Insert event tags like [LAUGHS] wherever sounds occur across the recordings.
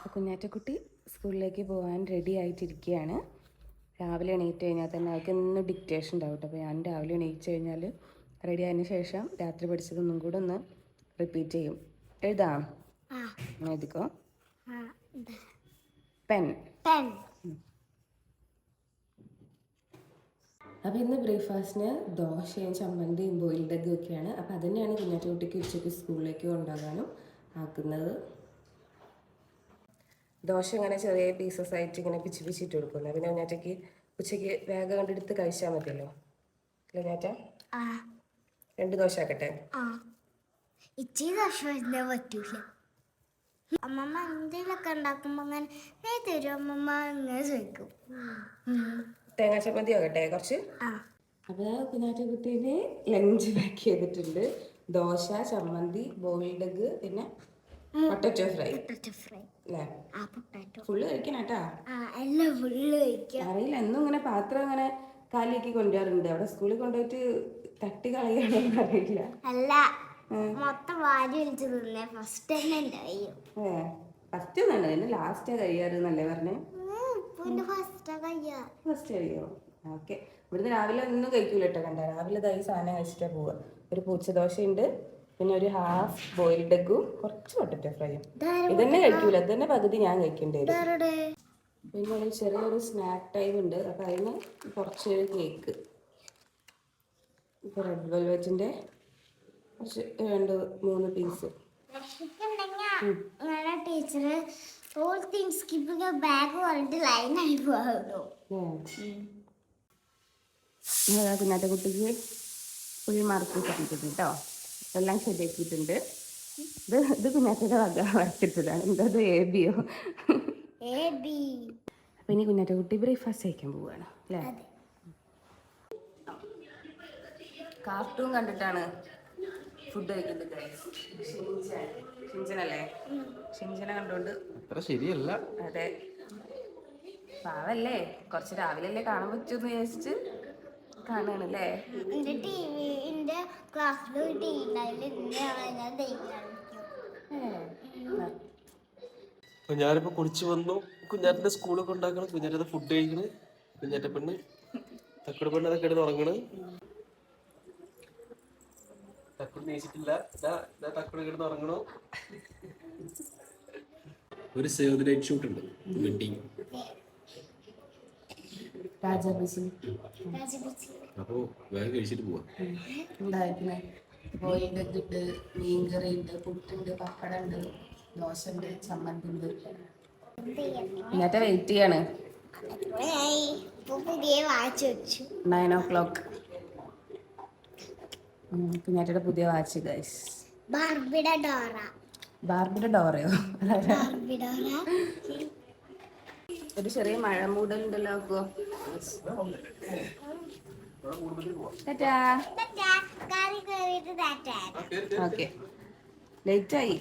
അപ്പോൾ കുഞ്ഞാറ്റക്കുട്ടി സ്കൂളിലേക്ക് പോകാൻ റെഡി ആയിട്ടിരിക്കുകയാണ്. രാവിലെ എണീറ്റ് കഴിഞ്ഞാൽ തന്നെ അവൾക്ക് ഇന്ന് ഡിക്റ്റേഷൻ ഉണ്ടാവും കേട്ടോ. അപ്പോൾ ഞാൻ രാവിലെ എണീറ്റ് കഴിഞ്ഞാൽ റെഡി ആയതിനു ശേഷം രാത്രി പഠിച്ചതൊന്നും കൂടെ ഒന്ന് റിപ്പീറ്റ് ചെയ്യും. എഴുതാം? എഴുതിക്കോ? പെൻ പെൻ അപ്പോൾ ഇന്ന് ബ്രേക്ക്ഫാസ്റ്റിന് ദോശയും ചമ്മന്തിയും ബോയിൽഡ് എഗ്ഗും ഒക്കെയാണ്. അപ്പോൾ അത് തന്നെയാണ് കുഞ്ഞാറ്റക്കുട്ടിക്ക് ഉച്ചയ്ക്ക് സ്കൂളിലേക്ക് കൊണ്ടുപോകാനും ആക്കുന്നത്. ദോശ ഇങ്ങനെ ചെറിയ പീസസ് ആയിട്ട് ഇങ്ങനെ പിച്ചി പിച്ചിട്ട് കൊടുക്കുന്നത് പിന്നെ കുഞ്ഞാറ്റയ്ക്ക് ഉച്ചയ്ക്ക് വേഗം കണ്ടെടുത്ത് കഴിച്ചാൽ മതിയല്ലോ. അല്ലേ കുഞ്ഞാറ്റ രണ്ട് ദോശ ആക്കട്ടെ. ഇച്ചിരി ദോഷം പറ്റൂല. അമ്മമ്മ എന്തെങ്കിലുമൊക്കെ ഉണ്ടാക്കുമ്പോ അങ്ങനെ നീ തരും. അമ്മമ്മ ഇങ്ങനെ ചോദിക്കും. തേങ്ങാ ചമ്മന്തി ആകട്ടെ കുറച്ച്. അപ്പോൾ കുഞ്ഞാറ്റക്കുട്ടീനെ ലഞ്ച് പാക്ക് ചെയ്തിട്ടുണ്ട്. ദോശ ചമ്മന്തി ബോയിൽഡ് പിന്നെ പൊട്ടറ്റോ ഫ്രൈ പൊട്ടറ്റോ ഫ്രൈ അല്ലേ ഫുള്ള് കഴിക്കണേട്ടാ അറിയില്ല എന്നും ഇങ്ങനെ പാത്രം അങ്ങനെ കാലിയാക്കി കൊണ്ടുവരാറുണ്ട്. അവിടെ സ്കൂളിൽ കൊണ്ടുപോയിട്ട് തട്ടി കളയാണെന്ന് അറിയില്ല. അല്ല മൊത്തം വാരി വലിച്ചു തിന്നേ. ഫസ്റ്റ് തന്നെ ഉണ്ടായും. ഏ ഫസ്റ്റ് ഒന്നും ലാസ്റ്റ് കഴിയാറ് എന്നല്ലേ പറഞ്ഞേ? ഫസ്റ്റ് കഴിയാ. ഓക്കെ ഇവിടുന്ന് രാവിലെ ഒന്നും കഴിക്കൂല കേട്ടോ കണ്ട. രാവിലെ ഇതാ ഈ സാധനം കഴിച്ചിട്ടാ പോവുക ഒരു പൂച്ചദോശയുണ്ട്. പിന്നെ ഒരു ഹാഫ് ബോയിൽഡ് എഗ്ഗും കുറച്ച് പൊട്ടറ്റോ ഫ്രൈയും ഇതന്നെ കഴിക്കൂല. ഇതന്നെ പകുതി ഞാൻ കഴിക്കേണ്ടി വരും. പിന്നെ ഒരു ചെറിയൊരു സ്നാക്ക് ടൈം ഉണ്ട്. അപ്പം അതിന് കുറച്ചൊരു കേക്ക് ഇപ്പൊ റെഡ് വെൽവെറ്റിന്റെ കുറച്ച് രണ്ട് മൂന്ന് piece teacher all things keeping bag പറഞ്ഞിട്ട് ലൈനായി പോകുന്നു. അതാ കുഞ്ഞാറ്റ കുട്ടിക്ക് ഫുൾ മാർക്ക് കിട്ടിയിട്ടുണ്ട് കേട്ടോ എല്ലാം ശരിയാക്കിയിട്ടുണ്ട്. ഇത് ഇത് കുഞ്ഞാറ്റയുടെ വക വരച്ചിട്ടതാണ് എന്തത് എ ബിയോ ഓ അപ്പൊ ഇനി കുഞ്ഞാറ്റ കുട്ടി ബ്രേക്ക്ഫാസ്റ്റ് കഴിക്കാൻ പോവാണ് അല്ലേ? കാർട്ടൂൺ കണ്ടിട്ടാണ് ഫുഡ് കഴിക്കുന്നത് ഷിഞ്ചനല്ലേ ഷിഞ്ചനെ കണ്ടോണ്ട്. ശരിയല്ല. അതെ. പാവല്ലേ? കുറച്ച് രാവിലെ അല്ലേ കാണാൻ പറ്റുമെന്ന് വിചാരിച്ചിട്ട്. ക്ലാസ്സിൽ ഒരു ടി ഞാൻ ദൈവം ഞാനിപ്പോ കുളിച്ചു വന്നു. കുഞ്ഞാറ്റിന്റെ സ്കൂളിൽ ഉണ്ടാക്കണം. കുഞ്ഞാറ്റത് ഫുഡ് കഴിക്കണ്. കുഞ്ഞാറ്റ പെണ്ണ്. തക്കട പെണ്ണ് അതൊക്കെ എടുത്ത് ഉറങ്ങണ്. തക്കട് നീച്ചിട്ടില്ല. തക്കട് കിടന്ന് ഉറങ്ങണോ. ഒരു സേവ് ദ ഡേറ്റ് ഷൂട്ട് ഉണ്ട്. വെഡിങ് രാജാബിസി. അപ്പോ വേഗം കഴിച്ചിട്ട് പോവാ. ഉണ്ടായിരുന്നു ഉണ്ട് മീൻകറി ഉണ്ട് പുട്ടുണ്ട് പപ്പടം ഉണ്ട് ദോശ ഉണ്ട് ചമ്മന്തി ഉണ്ട് ഇന്നത്തെ വെയിറ്റ് ചെയ്യാണ് ഇപ്പൊ പുതിയ വാച്ച് വെച്ചു നയൻ ഓ ക്ലോക്ക് കുഞ്ഞാറ്റയുടെ പുതിയ വാച്ച് ഗൈസ് ബാർബിയുടെ ഡോറ. ബാർബിയുടെ ഡോറയോ ഒരു ചെറിയ മഴ മൂടലുണ്ടല്ലോ ആക്കുവോ ഓക്കെ. ലേറ്റ് ആയി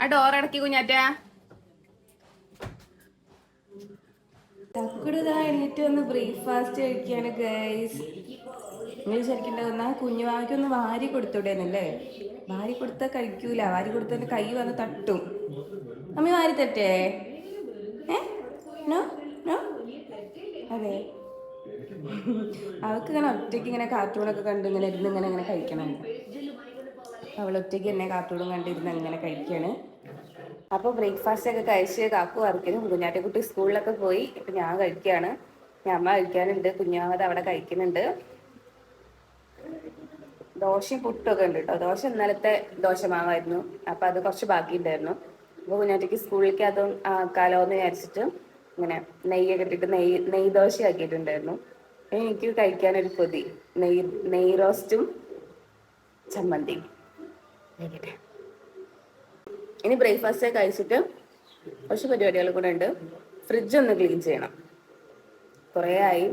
ആ ഡോർ അടക്കി കുഞ്ഞാറ്റ. തക്കുടുതാ എണീറ്റ് വന്ന് ബ്രേക്ക്ഫാസ്റ്റ് കഴിക്കാണ് ഗൈസ് നിങ്ങൾ ശരിക്കും എന്നാ കുഞ്ഞുവാവയ്ക്ക് ഒന്ന് വാരി കൊടുത്തൂടേന്നല്ലേ വാരി കൊടുത്താൽ കഴിക്കൂല. വാരി കൊടുത്താൽ കൈ വന്ന് തട്ടും. അമ്മ വാരി തട്ടേ. നോ? നോ? അതെ. അവൾക്ക് ഇങ്ങനെ ഒറ്റയ്ക്ക് ഇങ്ങനെ കാർട്ടൂണൊക്കെ കണ്ട് ഇങ്ങനെ ഇരുന്ന് ഇങ്ങനെ ഇങ്ങനെ കഴിക്കണം. അവൾ ഒറ്റയ്ക്ക് തന്നെ കാർട്ടൂണും കണ്ടിരുന്ന് അങ്ങനെ കഴിക്കുകയാണ് അപ്പോൾ ബ്രേക്ക്ഫാസ്റ്റ് ഒക്കെ കഴിച്ച് കാക്കു വറക്കിനും കുഞ്ഞാറ്റക്കുട്ടി സ്കൂളിലൊക്കെ പോയി. ഇപ്പം ഞാൻ കഴിക്കുകയാണ് ഞാൻ അമ്മ കഴിക്കാനുണ്ട്. കുഞ്ഞാമത് അവിടെ കഴിക്കുന്നുണ്ട്. ദോശയും പുട്ടൊക്കെ ഉണ്ട് കേട്ടോ. ദോശ ഇന്നലത്തെ ദോശമാവായിരുന്നു. അപ്പം അത് കുറച്ച് ബാക്കി ഉണ്ടായിരുന്നു അപ്പോൾ കുഞ്ഞാറ്റയ്ക്ക് സ്കൂളിലേക്ക് അതും ആക്കാലോ എന്ന് വിചാരിച്ചിട്ട് ഇങ്ങനെ നെയ്യൊക്കെ ഇട്ടിട്ട് നെയ്യ് നെയ്യ് ദോശ ആക്കിയിട്ടുണ്ടായിരുന്നു. എനിക്ക് കഴിക്കാനൊരു കൊതി. നെയ് നെയ് റോസ്റ്റും ചമ്മന്തിയും. കഴിക്കട്ടെ ഇനി ബ്രേക്ക്ഫാസ്റ്റ് കഴിച്ചിട്ട് കുറച്ച് പരിപാടികൾ കൂടെ ഉണ്ട്. ഫ്രിഡ്ജ് ഒന്ന് ക്ലീൻ ചെയ്യണം. കുറേ ആയി.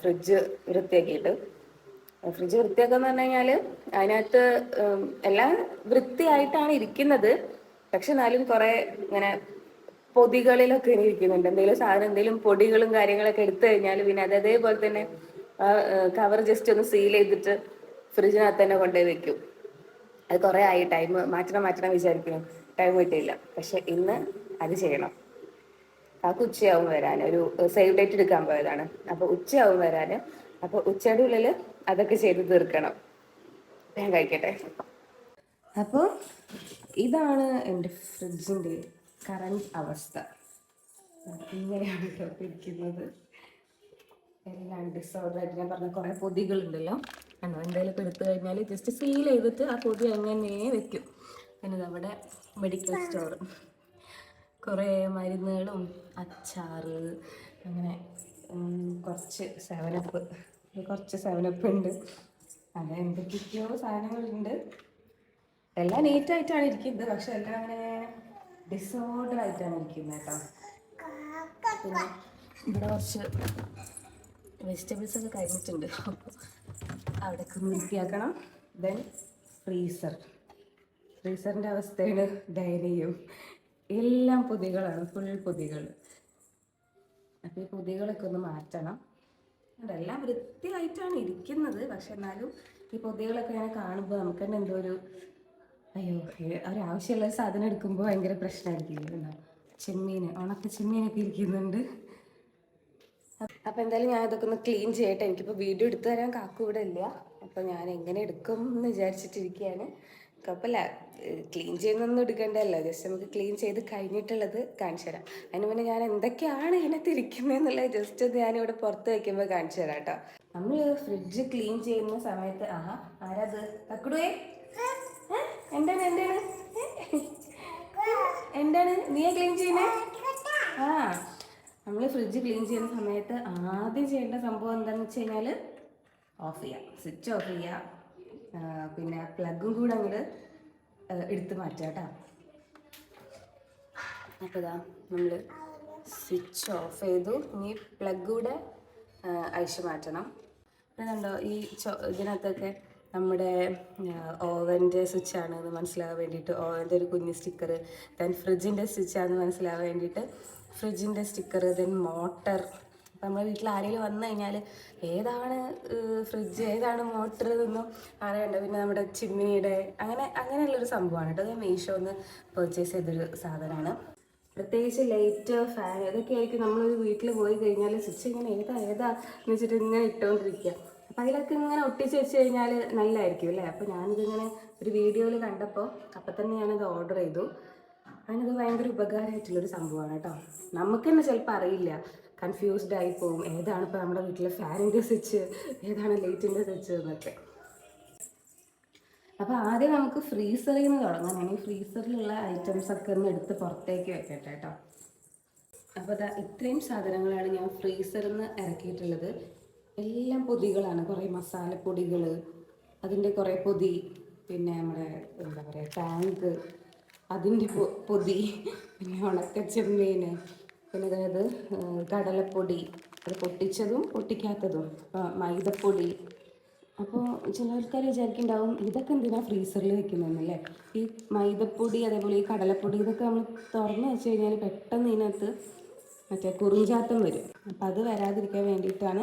ഫ്രിഡ്ജ് വൃത്തിയാക്കിയിട്ട്. ഫ്രിഡ്ജ് വൃത്തിയാക്കാന്ന് പറഞ്ഞു കഴിഞ്ഞാൽ അതിനകത്ത് എല്ലാം വൃത്തിയായിട്ടാണ് ഇരിക്കുന്നത്. പക്ഷെ എന്നാലും കുറേ ഇങ്ങനെ പൊതികളിലൊക്കെ ഇനി ഇരിക്കുന്നുണ്ട്. എന്തെങ്കിലും സാധനം എന്തെങ്കിലും പൊടികളും കാര്യങ്ങളൊക്കെ എടുത്തു കഴിഞ്ഞാൽ പിന്നെ അത് അതേപോലെ തന്നെ കവർ ജസ്റ്റ് ഒന്ന് സീൽ ചെയ്തിട്ട് ഫ്രിഡ്ജിനകത്ത് തന്നെ കൊണ്ടുപോയി വെക്കും. അത് കുറേ ആയി. ടൈം മാറ്റണം മാറ്റണം വിചാരിക്കുന്നു. ടൈം കിട്ടിയില്ല. പക്ഷെ ഇന്ന് അത് ചെയ്യണം. കാക്ക് ഉച്ചയാവും വരാൻ ഒരു സേവ് ഡേറ്റ് എടുക്കാൻ പോയതാണ്. അപ്പൊ ഉച്ചയാവും വരാൻ അപ്പൊ ഉച്ചയുടെ ഉള്ളിൽ അതൊക്കെ ചെയ്ത് തീർക്കണം. ഞാൻ കഴിക്കട്ടെ. അപ്പോൾ ഇതാണ് എന്റെ ഫ്രിഡ്ജിന്റെ കറണ്ട് അവസ്ഥ. ഇങ്ങനെയാണ് ഇരിക്കുന്നത്. എല്ലാം ഡിസോർഡർ ആയിട്ട് ഞാൻ പറഞ്ഞ കുറേ പൊതികളുണ്ടല്ലോ കണ്ടോ? എന്തെങ്കിലുമൊക്കെ എടുത്തു കഴിഞ്ഞാൽ ജസ്റ്റ് സീൽ ചെയ്തിട്ട് ആ പൊതി അങ്ങനെ വെക്കും. പിന്നെ നമ്മുടെ മെഡിക്കൽ സ്റ്റോർ കുറേ മരുന്നുകളും അച്ചാറ് അങ്ങനെ കുറച്ച് സെവനപ്പ് കുറച്ച് സെവനപ്പ് ഉണ്ട്. അങ്ങനെ എന്തൊക്കെയോ സാധനങ്ങളുണ്ട്. എല്ലാം നീറ്റായിട്ടാണ് ഇരിക്കുന്നത്. പക്ഷെ എല്ലാം അങ്ങനെ ഡിസോർഡർ ആയിട്ടാണ് ഇരിക്കുന്നത് കേട്ടോ. പിന്നെ ഇവിടെ കുറച്ച് വെജിറ്റബിൾസ് ഒക്കെ കഴിഞ്ഞിട്ടുണ്ട് ഒന്ന് വൃത്തിയാക്കണം. ദെൻ ഫ്രീസർ ഫ്രീസറിന്റെ അവസ്ഥയാണ് ദയനീയം എല്ലാം പൊതികളാണ് ഫുൾ പൊതികൾ. അപ്പോൾ ഈ പൊതികളൊക്കെ ഒന്ന് മാറ്റണം. അതെല്ലാം വൃത്തിയായിട്ടാണ് ഇരിക്കുന്നത്. പക്ഷെ എന്നാലും ഈ പൊതികളൊക്കെ ഇങ്ങനെ കാണുമ്പോൾ നമുക്ക് തന്നെ എന്തോ ഒരു അയ്യോ ഒരാവശ്യമുള്ള ഒരു സാധനം എടുക്കുമ്പോൾ ഭയങ്കര പ്രശ്നമായിരിക്കില്ല? ചെമ്മീൻ ഉണക്ക ചെമ്മീനൊക്കെ ഇരിക്കുന്നുണ്ട്. അപ്പൊ എന്തായാലും ഞാൻ ഇതൊക്കെ ഒന്ന് ക്ലീൻ ചെയ്യട്ടെ. എനിക്കിപ്പോ വീഡിയോ എടുത്തു തരാൻ കാക്കു ഇവിടെ ഇല്ല. അപ്പൊ ഞാൻ എങ്ങനെ എടുക്കും എന്ന് വിചാരിച്ചിട്ടിരിക്കുകയാണ് കുഴപ്പമില്ല ക്ലീൻ ചെയ്യുന്നൊന്നും എടുക്കണ്ടല്ലോ. ജസ്റ്റ് നമുക്ക് ക്ലീൻ ചെയ്ത് കഴിഞ്ഞിട്ടുള്ളത് കാണിച്ചു തരാം. അതിന് മുന്നേ ഞാൻ എന്തൊക്കെയാണ് ഇതിനകത്ത് ഇരിക്കുന്നതെന്നുള്ളത് ജസ്റ്റ് ഒന്ന് ഞാനിവിടെ പുറത്ത് വെക്കുമ്പോൾ കാണിച്ചു തരാം കേട്ടോ. നമ്മൾ ഫ്രിഡ്ജ് ക്ലീൻ ചെയ്യുന്ന സമയത്ത് ആഹാ ആരാത് തക്കുടുവേ? എന്താണ് എന്താണ്? എന്താണ്? നീയാ ക്ലീൻ ചെയ്യുന്നേ? ആ. നമ്മൾ ഫ്രിഡ്ജ് ക്ലീൻ ചെയ്യുന്ന സമയത്ത് ആദ്യം ചെയ്യേണ്ട സംഭവം എന്താണെന്ന് വെച്ച് കഴിഞ്ഞാൽ ഓഫ് ചെയ്യാം. സ്വിച്ച് ഓഫ് ചെയ്യുക പിന്നെ പ്ലഗും കൂടെ അങ്ങോട്ട് എടുത്ത് മാറ്റുക കേട്ടോ. അപ്പോൾ ഇതാ നമ്മൾ സ്വിച്ച് ഓഫ് ചെയ്തു. ഇനി പ്ലഗ് കൂടെ അഴിച്ചു മാറ്റണം. അതുണ്ടോ ഈ ചോ ഇതിനകത്തൊക്കെ നമ്മുടെ ഓവന്റെ സ്വിച്ചാണ് എന്ന് മനസ്സിലാകാൻ വേണ്ടിയിട്ട് ഓവന്റെ ഒരു കുഞ്ഞ് സ്റ്റിക്കർ ദെൻ ഫ്രിഡ്ജിന്റെ സ്വിച്ചാണെന്ന് മനസ്സിലാകാൻ വേണ്ടിയിട്ട് ഫ്രിഡ്ജിന്റെ സ്റ്റിക്കർ ദെൻ മോട്ടർ അപ്പം നമ്മുടെ വീട്ടിൽ ആരെങ്കിലും വന്നു കഴിഞ്ഞാൽ ഏതാണ് ഫ്രിഡ്ജ് ഏതാണ് മോട്ടർ എന്നൊന്നും അറിയണ്ട. പിന്നെ നമ്മുടെ ചിമ്മിനിയുടെ അങ്ങനെ അങ്ങനെയുള്ളൊരു സംഭവമാണ് കേട്ടോ. അത് മീഷോന്ന് പർച്ചേസ് ചെയ്തൊരു സാധനമാണ്. പ്രത്യേകിച്ച് ലൈറ്റ് ഫാൻ ഇതൊക്കെ ആയിരിക്കും നമ്മളൊരു വീട്ടിൽ പോയി കഴിഞ്ഞാൽ സ്വിച്ച് ഇങ്ങനെ ഏതാ ഏതാ എന്ന് വെച്ചിട്ട് ഇങ്ങനെ ഇട്ടുകൊണ്ടിരിക്കുക അപ്പം അതിലൊക്കെ ഇങ്ങനെ ഒട്ടിച്ച് വെച്ച് കഴിഞ്ഞാൽ നല്ലതായിരിക്കും അല്ലേ? അപ്പോൾ ഞാനിതിങ്ങനെ ഒരു വീഡിയോയിൽ കണ്ടപ്പോൾ അപ്പം തന്നെ ഞാനത് ഓർഡർ ചെയ്തു. അതിനത് ഭയങ്കര ഉപകാരമായിട്ടുള്ളൊരു സംഭവമാണ് കേട്ടോ. നമുക്ക് തന്നെ ചിലപ്പോൾ അറിയില്ല. കൺഫ്യൂസ്ഡ് ആയി പോകും ഏതാണ് ഇപ്പോൾ നമ്മുടെ വീട്ടിലെ ഫാനിന്റെ സ്വിച്ച് ഏതാണ് ലൈറ്റിന്റെ സ്വിച്ച് എന്നൊക്കെ. അപ്പോൾ ആദ്യം നമുക്ക് ഫ്രീസറിൽ നിന്ന് തുടങ്ങാം. ഞാൻ ഈ ഫ്രീസറിലുള്ള ഐറ്റംസ് ഒക്കെ ഒന്ന് എടുത്ത് പുറത്തേക്ക് വെക്കട്ടെ കേട്ടോ. അപ്പോൾ അതാ ഇത്രയും സാധനങ്ങളാണ് ഞാൻ ഫ്രീസറിൽ നിന്ന് ഇറക്കിയിട്ടുള്ളത്. എല്ലാം പൊതികളാണ്. കുറേ മസാലപ്പൊടികൾ അതിന്റെ കുറേ പൊതി പിന്നെ നമ്മുടെ എന്താ പറയുക ടാങ്ക് അതിന്റെ പൊതി. പിന്നെ ഉണക്കച്ചെമ്മീൻ പിന്നെ അതായത് കടലപ്പൊടി. അത് പൊട്ടിച്ചതും പൊട്ടിക്കാത്തതും. മൈദപ്പൊടി. അപ്പോൾ ചില ആൾക്കാർ വിചാരിക്കുന്നുണ്ടാവും ഇതൊക്കെ എന്തിനാണ് ഫ്രീസറിൽ വെക്കുന്നതെന്നല്ലേ ഈ മൈദപ്പൊടി അതേപോലെ ഈ കടലപ്പൊടി ഇതൊക്കെ നമ്മൾ തുറന്ന് വെച്ച് കഴിഞ്ഞാൽ പെട്ടെന്ന് ഇതിനകത്ത് മറ്റേ കുറിഞ്ചാത്തം വരും. അപ്പം അത് വരാതിരിക്കാൻ വേണ്ടിയിട്ടാണ്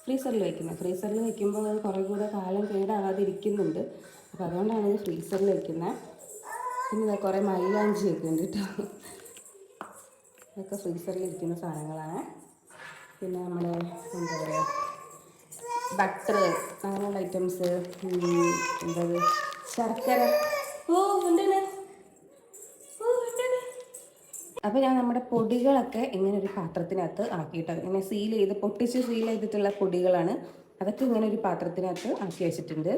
ഫ്രീസറിൽ വെക്കുന്നത്. ഫ്രീസറിൽ വെക്കുമ്പോൾ അത് കുറേ കൂടെ കാലം കേടാകാതിരിക്കുന്നുണ്ട് അപ്പോൾ അതുകൊണ്ടാണ് ഇത് ഫ്രീസറിൽ വെക്കുന്നത് പിന്നെ കുറേ മൈലാഞ്ചി ഒക്കെ ഉണ്ട് കേട്ടോ. ഇതൊക്കെ ഫ്രീസറിൽ ഇരിക്കുന്ന സാധനങ്ങളാണ്. പിന്നെ നമ്മുടെ എന്താ പറയുക ബട്ടർ അങ്ങനെയുള്ള ഐറ്റംസ് എന്താ ശർക്കര. ഓ അപ്പോൾ ഞാൻ നമ്മുടെ പൊടികളൊക്കെ ഇങ്ങനെ ഒരു പാത്രത്തിനകത്ത് ആക്കിയിട്ട് ഇങ്ങനെ സീൽ ചെയ്ത് പൊട്ടിച്ച് സീൽ ചെയ്തിട്ടുള്ള പൊടികളാണ്. അതൊക്കെ ഇങ്ങനെ ഒരു പാത്രത്തിനകത്ത് ആക്കി വെച്ചിട്ടുണ്ട്.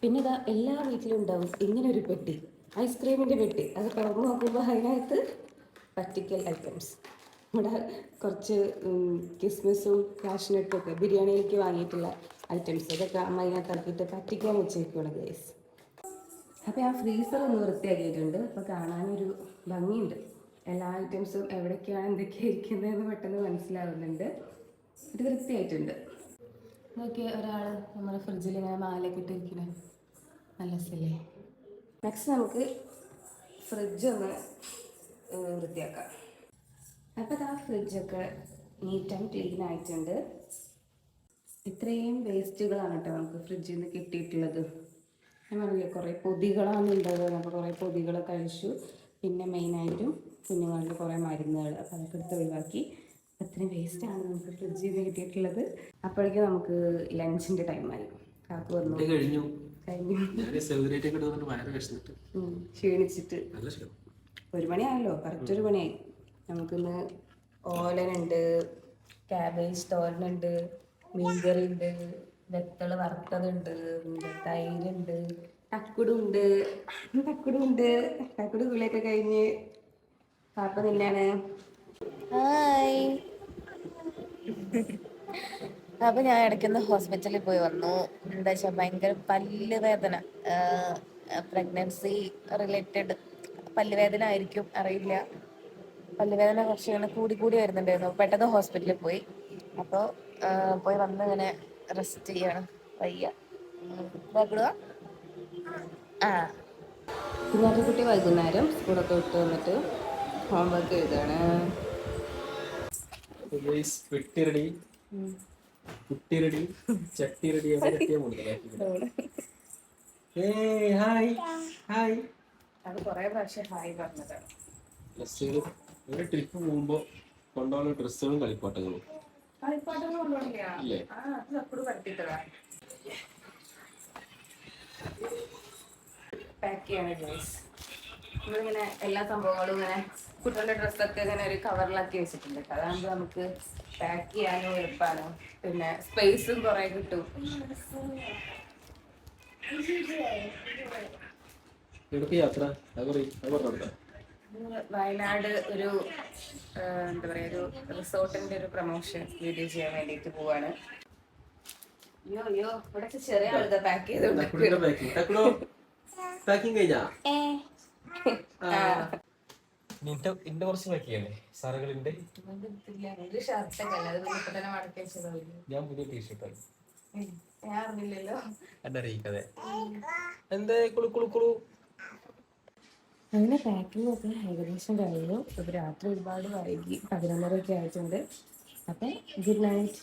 പിന്നെ ഇതാ എല്ലാ വീട്ടിലും ഉണ്ടാവും ഇങ്ങനെ ഒരു പെട്ടി ഐസ്ക്രീമിന്റെ പെട്ടി. അത് തുറന്ന് നോക്കുമ്പോൾ അതിനകത്ത് പറ്റിക്കൽ ഐറ്റംസ്. ഇവിടെ കുറച്ച് കിസ്മിസും കാഷ്നട്ടും ഒക്കെ ബിരിയാണിയിലേക്ക് വാങ്ങിയിട്ടുള്ള ഐറ്റംസ്. ഇതൊക്കെ അമ്മ ഇതിനകത്ത് ഇറക്കിയിട്ട് പറ്റിക്കാൻ വെച്ചേക്കുവാണ് ഗൈസ് അപ്പോൾ ആ ഫ്രീസർ ഒന്ന് വൃത്തിയാക്കിയിട്ടുണ്ട്. അപ്പോൾ കാണാനൊരു ഭംഗിയുണ്ട്. എല്ലാ ഐറ്റംസും എവിടേക്കാണ് എന്തൊക്കെയാണ് ഇരിക്കുന്നതെന്ന് പെട്ടെന്ന് മനസ്സിലാവുന്നുണ്ട്. ഇത് വൃത്തിയായിട്ടുണ്ട്. നോക്കിയ ഒരാൾ നമ്മുടെ ഫ്രിഡ്ജിൽ ഇങ്ങനെ മാലയൊക്കെ ഇട്ടിരിക്കണേ നല്ല രസല്ലേ നെക്സ്റ്റ് നമുക്ക് ഫ്രിഡ്ജ് ഒന്ന് വൃത്തിയാക്കാം. അപ്പോൾ ആ ഫ്രിഡ്ജൊക്കെ നീറ്റ് ആൻഡ് ക്ലീൻ ആയിട്ടുണ്ട്. ഇത്രയും വേസ്റ്റുകളാണ് കേട്ടോ നമുക്ക് ഫ്രിഡ്ജിൽ നിന്ന് കിട്ടിയിട്ടുള്ളത്. ഞാൻ കുറേ പൊതികളാണ് ഉണ്ടാവുക അപ്പോൾ കുറേ പൊതികൾ കഴിച്ചു. പിന്നെ മെയിനായിട്ടും കുഞ്ഞുങ്ങളുടെ കുറേ മരുന്നുകൾ അപ്പോൾ അതൊക്കെ എടുത്ത് ഒഴിവാക്കി. അത്രയും വേസ്റ്റാണ് നമുക്ക് ഫ്രിഡ്ജിൽ നിന്ന് കിട്ടിയിട്ടുള്ളത്. അപ്പോഴേക്കും നമുക്ക് ലഞ്ചിന്റെ ടൈമായി കാക്കു വന്നു. കഴിഞ്ഞു. കഴിഞ്ഞു. ക്ഷീണിച്ചിട്ട്. ഒരു മണിയാണല്ലോ കറക്റ്റ് ഒരു മണിയായി നമുക്കിന്ന് ഓലനുണ്ട് ക്യാബേജ് തോരനുണ്ട് മീൻകറി ഉണ്ട് വെത്തൾ വറുത്തതുണ്ട് പിന്നെ തൈരുണ്ട് തക്കുടുണ്ട് തക്കുടുണ്ട് തക്കുട് കുളിയൊക്കെ കഴിഞ്ഞ് പാപ്പ നിന്നാണ്. ഹായ്. [LAUGHS] അപ്പൊ ഞാൻ ഇടയ്ക്കൊന്ന് ഹോസ്പിറ്റലിൽ പോയി വന്നു. എന്താ വെച്ചാൽ ഭയങ്കര പല്ല് വേദന പ്രഗ്നൻസി റിലേറ്റഡ് പല്ലുവേദന ആയിരിക്കും അറിയില്ല. പല്ലുവേദന കുറച്ച് ഇങ്ങനെ കൂടി കൂടി വരുന്നുണ്ടായിരുന്നു. പെട്ടെന്ന് ഹോസ്പിറ്റലിൽ പോയി. അപ്പോൾ പോയി വന്ന് ഇങ്ങനെ റെസ്റ്റ് ചെയ്യാണ്. വയ്യ. ബാക്കിടുക ആ. കുഞ്ഞാറ്റക്കുട്ടി വൈകുന്നേരം സ്കൂളൊക്കെ വിട്ട് വന്നിട്ട് ഹോംവർക്ക് എഴുതാണ്. കുട്ടി റെഡി ചട്ടി. റെഡി ഏയ് ഹായ് ഹായ്. അത് കുറേ പ്രാവശ്യം ഹായ് പറഞ്ഞതാണ്. ഡ്രസ്സുകൾ ഒരു ട്രിപ്പ് പോകുമ്പോ കൊണ്ടുപോകുന്ന ഡ്രസ്സുകളും കളിപ്പാട്ടങ്ങളും. കളിപ്പാട്ടങ്ങൾ അത് പഠിപ്പിച്ചതാ പാക്ക് ചെയ്യാണ് ജോയ്സ് നമ്മളിങ്ങനെ എല്ലാ സംഭവങ്ങളും ഇങ്ങനെ കുട്ടികളുടെ ഡ്രസ്സൊക്കെ ഇങ്ങനെ ഒരു കവറിലാക്കി വെച്ചിട്ടുണ്ട്. അതാണ് അതാകുമ്പോൾ നമുക്ക് പാക്ക് ചെയ്യാനും എളുപ്പമാണ് പിന്നെ സ്പേസും കുറേ കിട്ടും. യാത്ര. വയനാട് ഒരു എന്താ പറയാ ഒരു റിസോർട്ടിന്റെ ഒരു പ്രൊമോഷൻ വീഡിയോ ചെയ്യാൻ വേണ്ടിട്ട് പോവാണ്. അയ്യോ അയ്യോ ഇവിടെ ചെറിയ ആളുടെ പാക്ക് ചെയ്ത് പാക്കിംഗ് കഴിഞ്ഞാ? നിന്റെ ഇന്റെ കുറച്ച് ചെയ്യണേ സാറുകളിന്റെ ഞാൻ പുതിയ കുളു അങ്ങനെ പാക്കിംഗ് ഒക്കെ ഏകദേശം കഴിഞ്ഞു. രാത്രി ഒരുപാട് വൈകി പതിനൊന്നരയൊക്കെ ആയിട്ടുണ്ട്. അപ്പം ഗുഡ് നൈറ്റ്